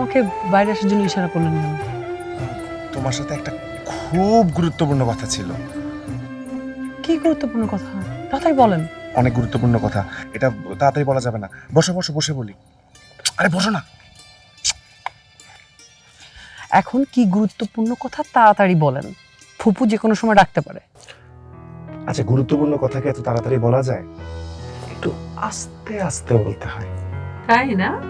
আমাকে বাইরে আসার জন্য ইশারা করলেন কেন? তোমার সাথে একটা খুব গুরুত্বপূর্ণ কথা ছিল। কি গুরুত্বপূর্ণ কথা? তাড়াতাড়ি বলেন। অনেক গুরুত্বপূর্ণ কথা। এটা তাড়াতাড়ি বলা যাবে না। বসো বসো বসে বলি। আরে বসো না। এখন কি গুরুত্বপূর্ণ কথা তাড়াতাড়ি বলেন। ফুপু যে কোনো সময় ডাকতে পারে। আচ্ছা গুরুত্বপূর্ণ কথাকে এত তাড়াতাড়ি বলা যায়? একটু আস্তে আস্তে বলতে হয়। তাই না?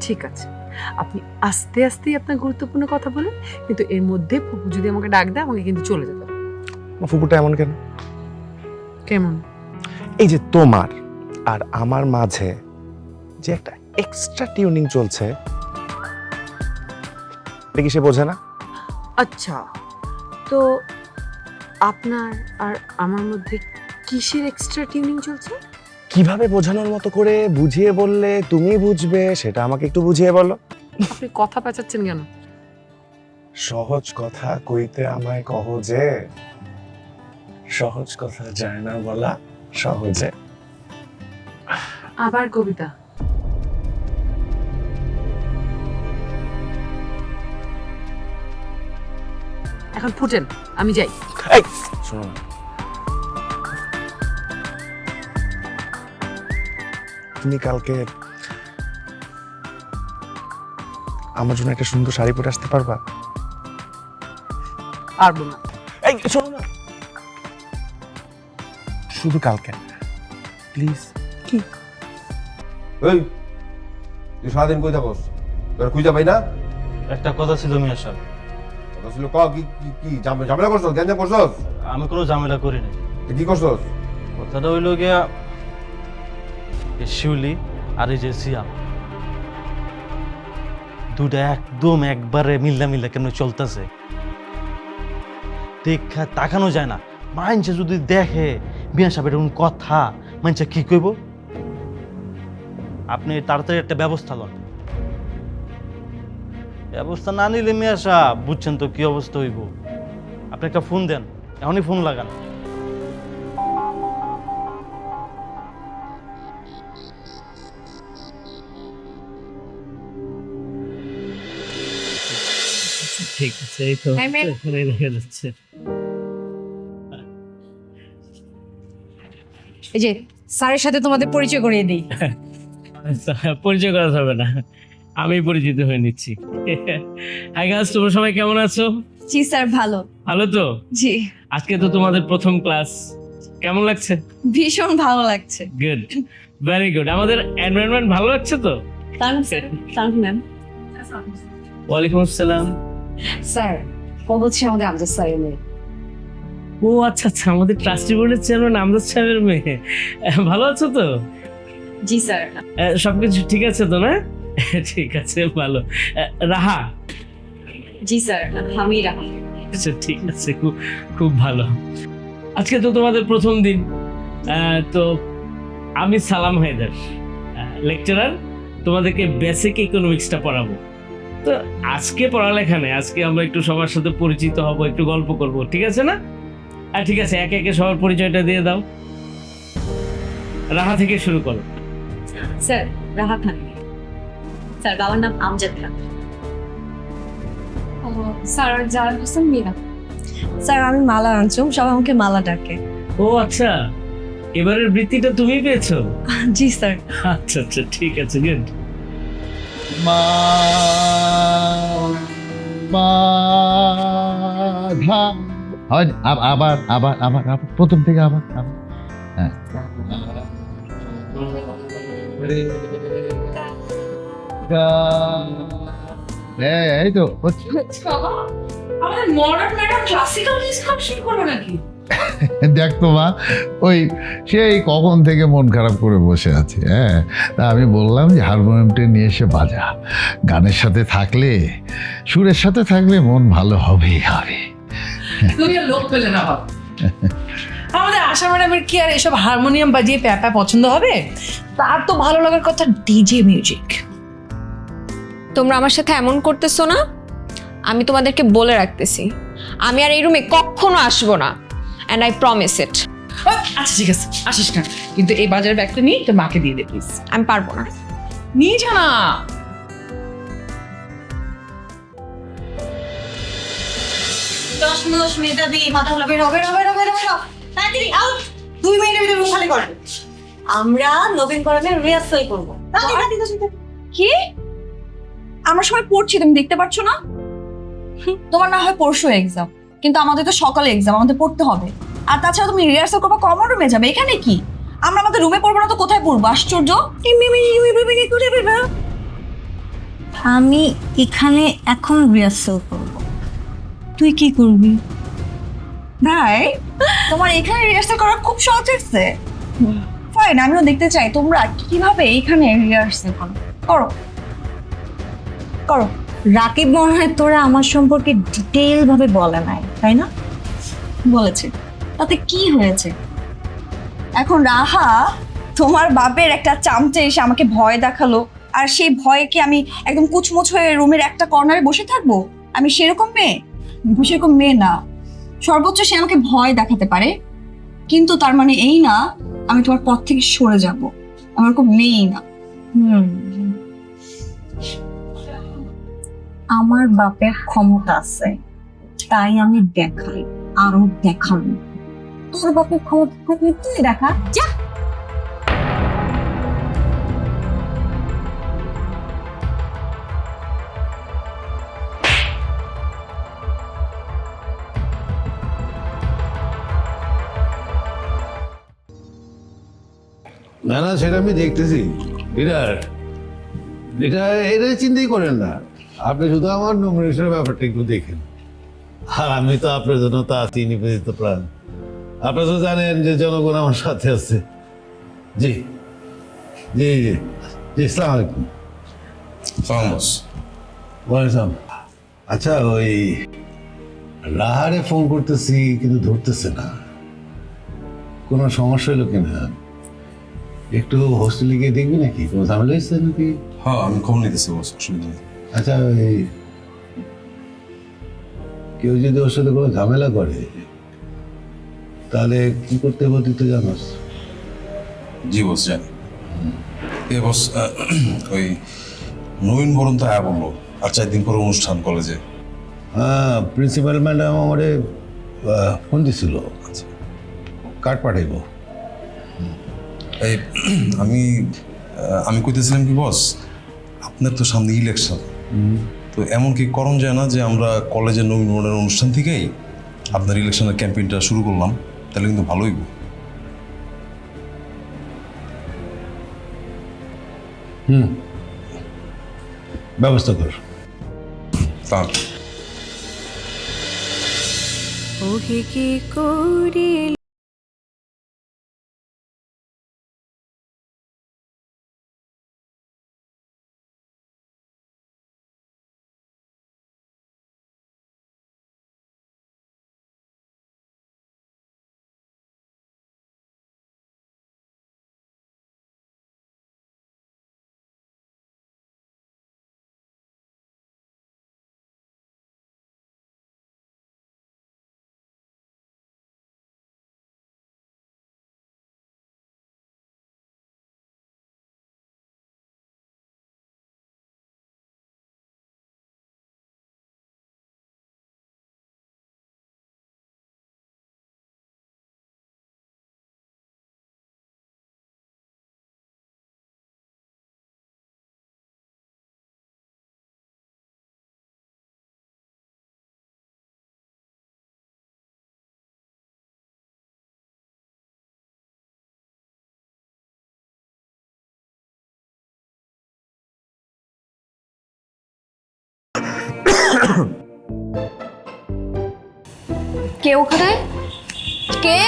ঠিক আছে। আপনি আস্তে আস্তেই আপনার গুরুত্বপূর্ণ কথা বলেন কিন্তু এর মধ্যে ফুপু যদি আমাকে ডাক দেয় আমাকে কিন্তু চলে যেতে হবে। ফুপুটা এমন কেন? কেমন? এই যে তোমার আর আমার মাঝে যে একটা এক্সট্রা টিউনিং চলছে এটা কি সে বোঝে না? আচ্ছা তো আপনার আর আমার মধ্যে কিসের এক্সট্রা টিউনিং চলছে? কীভাবে বোঝানোর মতো করে বুঝিয়ে বললে তুমি বুঝবে সেটা আমাকে একটু বুঝিয়ে বলো। আপনি কথা পেঁচাচ্ছেন কেন? সহজ কথা কইতে আমায় কহ যে সহজ কথা যায় না বলা সহজে। আবার কবিতা। এখন ফুটেন আমি যাই। এই শোনো না। তুমি কালকে আমার জন্য একটা সুন্দর শাড়ি পরে আসতে পারবা? পারব না। এই শোনো না। শুধু কালকে। প্লিজ। এই তুই সারাদিন কই থাকস? তোর খুঁজা পাই না? একটা কথা ছিল মিয়া সাহেব। কথা ছিল ক? কি কি কি? ঝামেলা করছস? গ্যাঞ্জাম করছস? আমি কোনো ঝামেলা করি নাই। তুই কি করছস? কথাটা হইল গিয়া এই শিউলি আর এই যে সিয়াম দুটা একদম একবারে মিল্লা মিল্লা কেন চলতেছে। দেখা তাকানো যায় না। মানছে যদি দেখে, মিয়া সাহেব এরকম কথা মানছে কি কইব? আপনি তাড়াতাড়ি একটা ব্যবস্থা লন। ব্যবস্থা না নিলে মিয়া সাহেব, বুঝছেন তো কি অবস্থা হইব। আপনি একটা ফোন দেন, এখনই ফোন লাগান। ঠিক আছে এই তো ma'am. এখানে দেখা যাচ্ছে। এই যে স্যারের সাথে তোমাদের পরিচয় করিয়ে দিই। পরিচয় করা যাবে না। আমি পরিচিত হয়ে নিচ্ছি। হাই গাছ তোমরা সবাই কেমন আছো? জি স্যার ভালো। ভালো তো? জি। আজকে তো তোমাদের প্রথম ক্লাস। কেমন লাগছে? ভীষণ ভালো লাগছে। গুড ভেরি গুড আমাদের এনভায়রনমেন্ট ভালো লাগছে তো? ম্যাম ওয়ালাইকুম আসসালাম। স্যার কত হচ্ছে আমাদের আমজাদ স্যারের মেয়ে। ও আচ্ছা আচ্ছা আমাদের ট্রাস্টি বোর্ডের চেয়ারম্যান আমজাদ সাহেবের মেয়ে। ভালো আছো তো? জি স্যার। সবকিছু ঠিক আছে তো না? ঠিক আছে ভালো। রাহা? জি স্যার আমি রাখি আচ্ছা ঠিক আছে খুব খুব ভালো। আজকে তো তোমাদের প্রথম দিন। তো আমি সালাম হায়দার লেকচারার তোমাদেরকে বেসিক ইকোনমিক্সটা পড়াবো। তো আজকে পড়ালেখা নেই আজকে আমরা একটু সবার সাথে পরিচিত হব একটু গল্প করব ঠিক আছে না? আর ঠিক আছে একে একে সবার পরিচয়টা দিয়ে দাও। রাহা থেকে শুরু করো। স্যার রাহা খান। স্যার বাবার নাম আমজাদ খান। স্যার যারা হোসেন মীরা? স্যার আমি মালা আনছুম সবাই আমাকে মালা ডাকে। ও আচ্ছা এবারের বৃত্তিটা তুমি পেয়েছ? জি স্যার। আচ্ছা আচ্ছা ঠিক আছে গুড হয় আবার আবার আবার আবার প্রথম থেকে আবার আবার। হ্যাঁ। এই, তো হচ্ছে। আমাদের মডার্ন ম্যাডাম ক্লাসিক্যাল ডিসকাশন করবে নাকি? দেখ তো মা ওই সেই কখন থেকে মন খারাপ করে বসে আছে হ্যাঁ। তা আমি বললাম যে হারমোনিয়ামটা নিয়ে এসে বাজা। গানের সাথে থাকলে সুরের সাথে থাকলে মন ভালো হবেই হবে। তুমি লোক পেলে না আমাদের আশা ম্যাডামের কি আর এসব হারমোনিয়াম বাজিয়ে প্যাপা পছন্দ হবে? তার তো ভালো লাগার কথা ডিজে মিউজিক তোমরা আমার সাথে এমন করতেছো না? আমি তোমাদেরকে বলে রাখতেছি। আমি আর এই রুমে কখনো আসব না। অ্যান্ড আই প্রমিস ইট আচ্ছা ঠিক আছে। আসিস না। কিন্তু এই বাজারের ব্যাগটা নিয়ে তোর মাকে দিয়ে দে প্লিজ আমি পারব না। নিয়ে যা না। দশ মিনিট দশ মিনিট দুই মিনিটের আমরা নবীন রিহার্সাল করব। কি? আমরা সবাই পড়ছি তুমি দেখতে পাচ্ছ না? তোমার না হয় পরশু এক্সাম কিন্তু আমাদের তো সকালে এক্সাম আমাদের পড়তে হবে। আর তাছাড়া তুমি রিহার্সাল করব কমন রুমে যাবে এখানে কি? আমরা আমাদের রুমে পড়ব না তো কোথায় পড়ব? আশ্চর্য? আমি এখানে এখন রিহার্সাল করব। তুই কি করবি? ভাই তোমার এখানে রিহার্সাল করা খুব সহজ হচ্ছে ফাইন আমিও দেখতে চাই তোমরা কীভাবে এইখানে রিহার্সাল করো? করো। করো। রাকিব মনে হয় তোরা আমার সম্পর্কে ডিটেইল ভাবে বলে নাই, তাই না? বলেছে। তাতে কি হয়েছে? এখন রাহা তোমার বাপের একটা চামচে এসে আমাকে ভয় দেখাল, আর সেই ভয়ে কি আমি একদম কুচমুচ হয়ে রুমের একটা কর্নারে বসে থাকব? আমি সেরকম মেয়ে? সেরকম মেয়ে না। সর্বোচ্চ সে আমাকে ভয় দেখাতে পারে, কিন্তু তার মানে এই না, আমি তোমার পথ থেকে সরে যাব। আমার খুব মেয়েই না। হুম। আমার বাপের ক্ষমতা আছে। তাই আমি দেখাই, আরও দেখাবো। তোর বাপের ক্ষমতা থাকলে তুই দেখা, যা। না না, সেটা আমি দেখতেছি। লিডার এটা এটা চিন্তাই করেন না। আপনি শুধু আমার নমিনেশনের ব্যাপারটা একটু দেখেন। আর আমি তো আপনার জন্য তা আছি নিবেদিত প্রাণ। আপনারা তো জানেন যে জনগণ আমার সাথে আছে। জি জি জি জি ইসলাম আলাইকুম। ওয়ালাইকুম আচ্ছা ওই রাহারে ফোন করতেছি কিন্তু ধরতেছে না। কোনো সমস্যা হলো কিনা? একটু হোস্টেলে গিয়ে দেখবি নাকি? কোনো ঝামেলা হয়েছে নাকি? হ্যাঁ আমি খবর নিতেছি অসুবিধা নেই। আচ্ছা ওই কেউ যদি ওর সাথে কোনো ঝামেলা করে তাহলে কি করতে হবে তুই তো জানোস। জি বস জানি। এ বস ওই নবীন বরণ তো আয়া বলল আর চার দিন পরে অনুষ্ঠান কলেজে। হ্যাঁ প্রিন্সিপাল ম্যাডাম আমারে ফোন দিছিল। আচ্ছা। কার্ড পাঠাইব। এই আমি আমি কইতেছিলাম কি বস আপনার তো সামনে ইলেকশন তো এমন কি করণ যায় না যে আমরা কলেজের নবীন বরণের অনুষ্ঠান থেকেই আপনার ইলেকশনের ক্যাম্পেইনটা শুরু করলাম তাহলে কিন্তু ভালোই। হুম। ব্যবস্থা কর। তাহলে ওহে কি করে কে ওখানে? কে?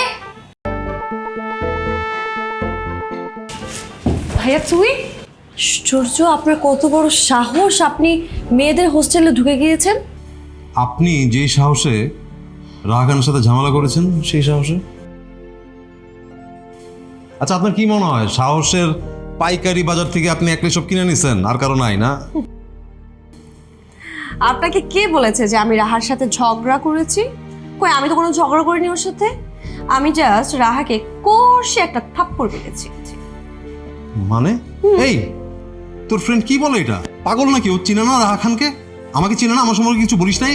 ভাইয়া তুই আশ্চর্য আপনার কত বড় সাহস! আপনি মেয়েদের হোস্টেলে ঢুকে গিয়েছেন? আপনি যেই সাহসে রাহাগানের সাথে ঝামেলা করেছেন, সেই সাহসে? আচ্ছা আপনার কি মনে হয়, সাহসের পাইকারি বাজার থেকে আপনি একলাই সব কিনে নিছেন? আর কারও নাই, না? আপনাকে কে বলেছে যে আমি রাহার সাথে ঝগড়া করেছি? কই আমি তো কোনো ঝগড়া করিনি ওর সাথে? আমি জাস্ট রাহাকে কষে একটা থাপ্পড় মেরেছি। মানে? এই তোর ফ্রেন্ড কি বলে এটা? পাগল নাকি? ও চিনে না রাহা খানকে? আমাকে চিনে না? আমার সম্পর্কে কিছু বলিস নাই?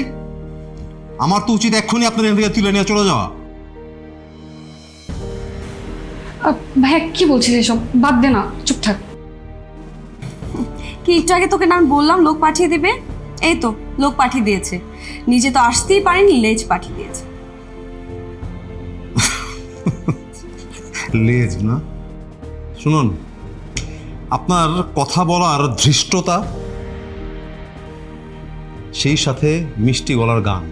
আমার তো উচিত এক্ষুনি আপনার এখান থেকে তুলে নিয়ে চলে যাওয়া। ভাইয়া কি বলছিস এসব? বাদ দে না চুপ থাক। কি একটু আগে তোকে না আমি বললাম লোক পাঠিয়ে দেবে? এই তো, লোক পাঠিয়ে দিয়েছে। নিজে তো আসতেই পারেনি, লেজ পাঠিয়ে দিয়েছে। লেজ না? শুনুন, আপনার কথা বলার ধৃষ্টতা, সেই সাথে মিষ্টি গলার গান।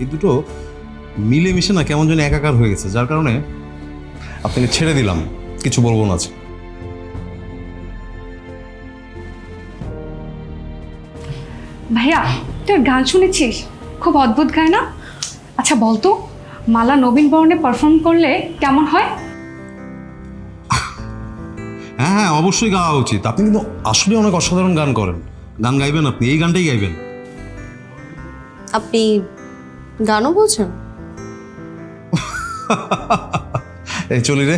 এই দুটো মিলেমিশে না কেমন যেন একাকার হয়ে গেছে, যার কারণে আপনাকে ছেড়ে দিলাম, কিছু বলব না আজকে। ভাইয়া তোর গান শুনেছিস? খুব অদ্ভুত গায় না? আচ্ছা বলতো মালা নবীন বরণে পারফর্ম করলে কেমন হয়? হ্যাঁ হ্যাঁ অবশ্যই গাওয়া উচিত। আপনি কিন্তু আসলে অনেক অসাধারণ গান করেন। গান গাইবেন আপনি এই গানটাই গাইবেন। আপনি গানও বলছেন? এই চলি রে।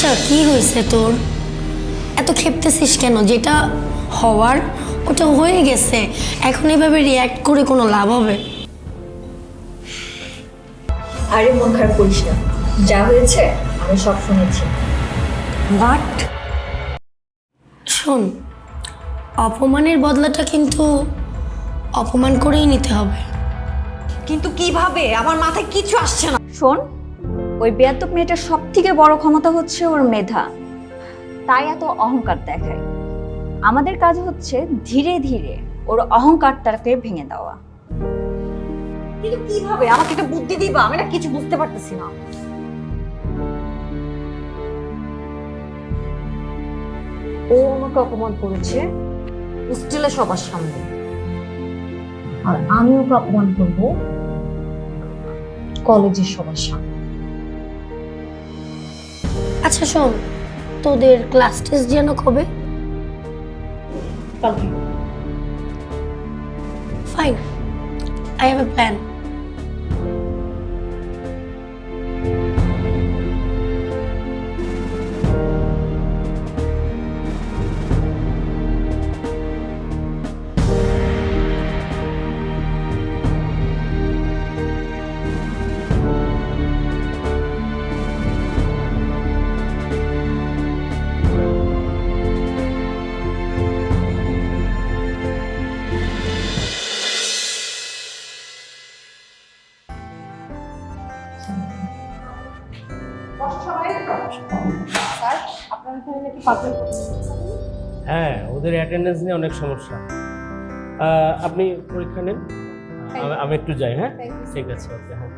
আচ্ছা কি হয়েছে তোর? এত খেপতেছিস কেন? যেটা হওয়ার ওটা হয়ে গেছে। এখন এভাবে রিয়্যাক্ট করে কোনো লাভ হবে? আরে মন খারাপ করিস না। যা হয়েছে আমি সব শুনেছি। হোয়াট শোন অপমানের বদলাটা কিন্তু অপমান করেই নিতে হবে। কিন্তু কীভাবে? আমার মাথায় কিছু আসছে না। শোন ওই বেয়াত্তক মেয়েটার সব থেকে বড় ক্ষমতা হচ্ছে ওর মেধা। তাই এত অহংকার দেখায়। আমাদের কাজ হচ্ছে ধীরে ধীরে ওর অহংকারটাকে ভেঙে দেওয়া। কিন্তু কীভাবে? আমাকে একটা বুদ্ধি দিবা, আমি না কিছু বুঝতে পারতেছি না। ও আমাকে অপমান করেছে হোস্টেলে সবার সামনে। আর আমি ওকে অপমান করব কলেজের সবার সামনে। আচ্ছা শোন তোদের ক্লাস টেস্ট যেন কবে? Fine I have a plan ওদের অ্যাটেন্ডেন্স নিয়ে অনেক সমস্যা। আপনি পরীক্ষা নেন। আমি- একটু যাই হ্যাঁ? ঠিক আছে ওকে হ্যাঁ.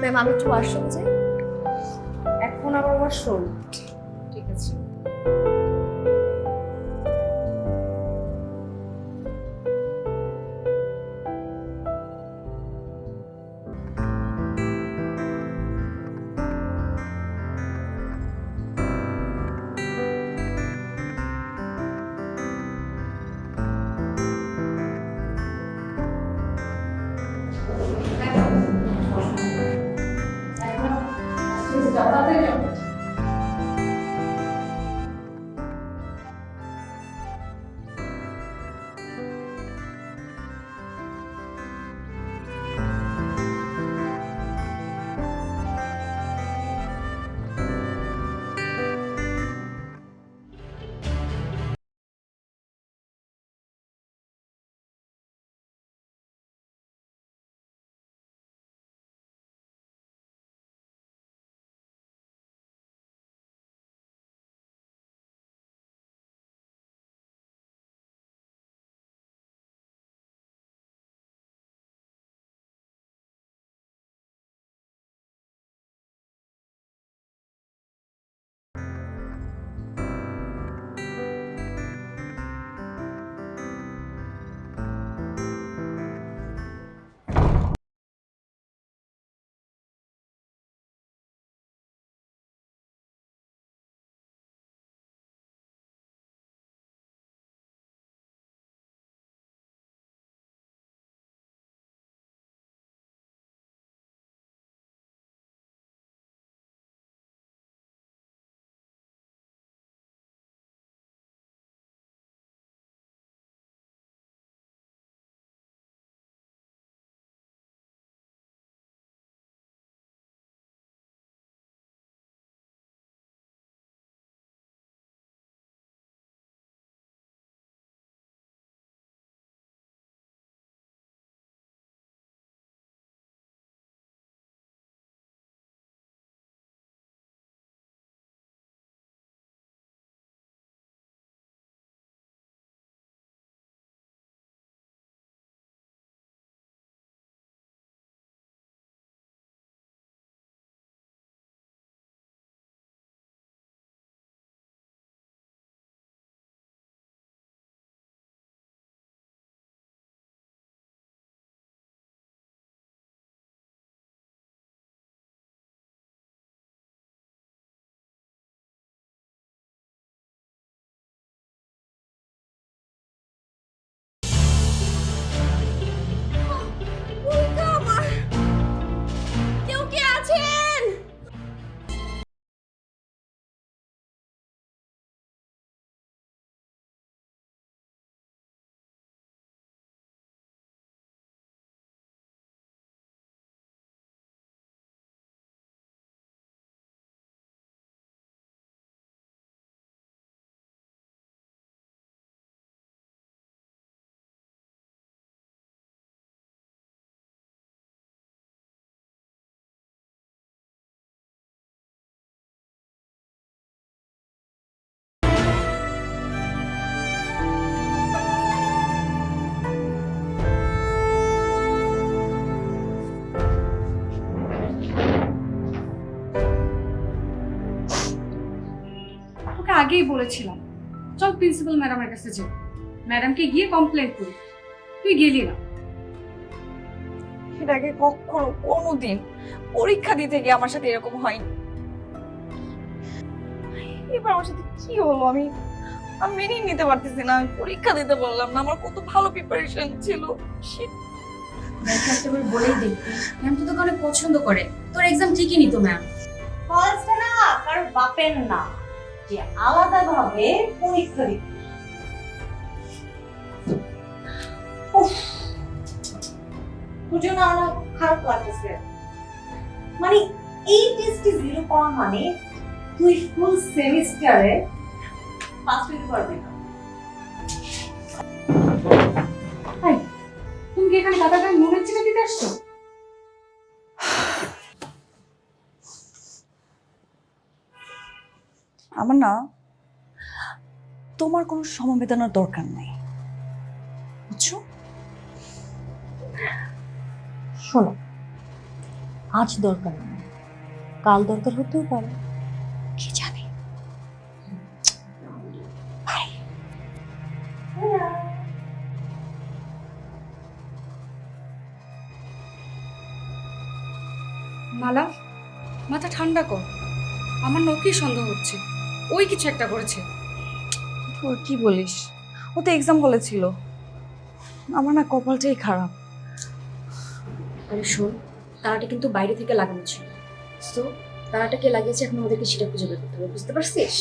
ম্যাম আমি একটু ওয়াশরুম যাই। এখন আবার ঠিক আছে। আগেই বলেছিলাম চল প্রিন্সিপাল ম্যাডামের কাছে যাই। ম্যাডামকে গিয়ে কমপ্লেন করি। তুই গেলি না। এর আগে কখনো কোনোদিন পরীক্ষা দিতে গিয়ে আমার সাথে এরকম হয়নি। এবার আমার সাথে কি হলো? আমি আমি মেনেই নিতে পারতেছি না আমি পরীক্ষা দিতে বললাম না আমার কত ভালো প্রিপারেশন ছিল। বলেই ম্যাম তো তোকে অনেক পছন্দ করে। তোর এক্সাম ঠিকই নিত ম্যাম না কারোর বাপের না। যে আলাদাভাবে পরীক্ষা দিতে। খারাপ মানে এই টেস্টে জিরো পাওয়া মানে তুই ফুল সেমিস্টারে পাস হতে পারবি না। তুমি কি এখানে দাদার গায়ে নুনের চিনে দিতে আসছো? আমার না তোমার কোনো সমবেদনার দরকার নেই। বুঝছ? শোনো, আজ দরকার নেই। কাল দরকার হতেও পারে। কি জানি? মালা, মাথা ঠান্ডা কর। আমার নকেই সন্দেহ হচ্ছে। ওই কিছু একটা করেছে। তোর কি বলিস? ও তো এক্সাম হলে ছিল। আমার না কপালটাই খারাপ। আরে শোন তারাটা কিন্তু বাইরে থেকে লাগানো ছিল তো তারাটাকে লাগিয়েছে এখন ওদেরকে সেটা খুঁজে বের করতে হবে বুঝতে পারছিস?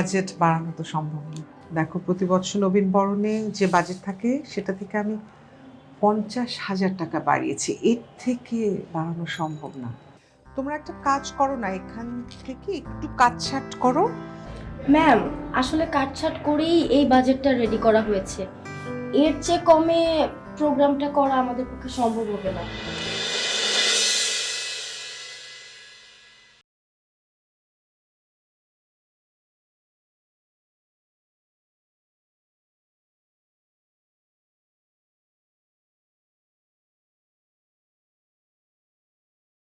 বাজেট বাড়ানো তো সম্ভব না। দেখো, প্রতি বছর নবীন বরণে যে বাজেট থাকে, সেটা থেকে আমি পঞ্চাশ হাজার টাকা বাড়িয়েছি। এর থেকে বাড়ানো সম্ভব না। তোমরা একটা কাজ করো না, এখান থেকে একটু কাটছাট করো। ম্যাম আসলে কাটছাট করেই এই বাজেটটা রেডি করা হয়েছে। এর চেয়ে কমে প্রোগ্রামটা করা আমাদের পক্ষে সম্ভব হবে না।